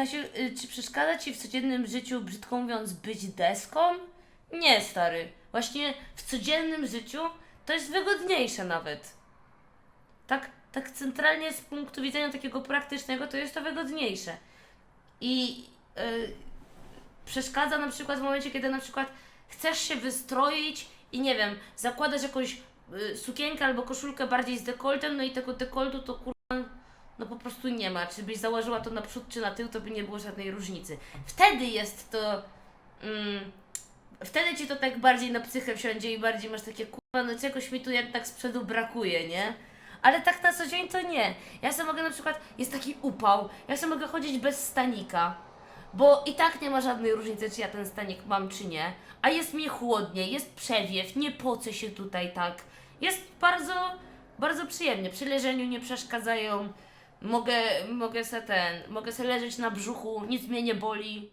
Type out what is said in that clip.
Kasiu, y, czy przeszkadza ci w codziennym życiu, brzydko mówiąc, być deską? Nie, stary. Właśnie w codziennym życiu to jest wygodniejsze nawet. Tak, tak centralnie z punktu widzenia takiego praktycznego to jest to wygodniejsze. I y, przeszkadza na przykład w momencie, kiedy na przykład chcesz się wystroić i nie wiem, zakładasz jakąś y, sukienkę albo koszulkę bardziej z dekoltem, no i tego dekoltu to no po prostu nie ma. Czy byś założyła to na przód czy na tył, to by nie było żadnej różnicy. Wtedy jest to. Mm, wtedy ci to tak bardziej na psychę wsiądzie i bardziej masz takie kurwa, no czegoś mi tu jednak z przodu brakuje, nie? Ale tak na co dzień to nie. Ja sobie mogę na przykład, jest taki upał, ja sobie mogę chodzić bez stanika. Bo i tak nie ma żadnej różnicy, czy ja ten stanik mam, czy nie. A jest mi chłodnie, jest przewiew, nie pocę się tutaj tak. Jest bardzo, bardzo przyjemnie. Przy leżeniu nie przeszkadzają. Mogę, mogę se ten, mogę se leżeć na brzuchu, nic mnie nie boli.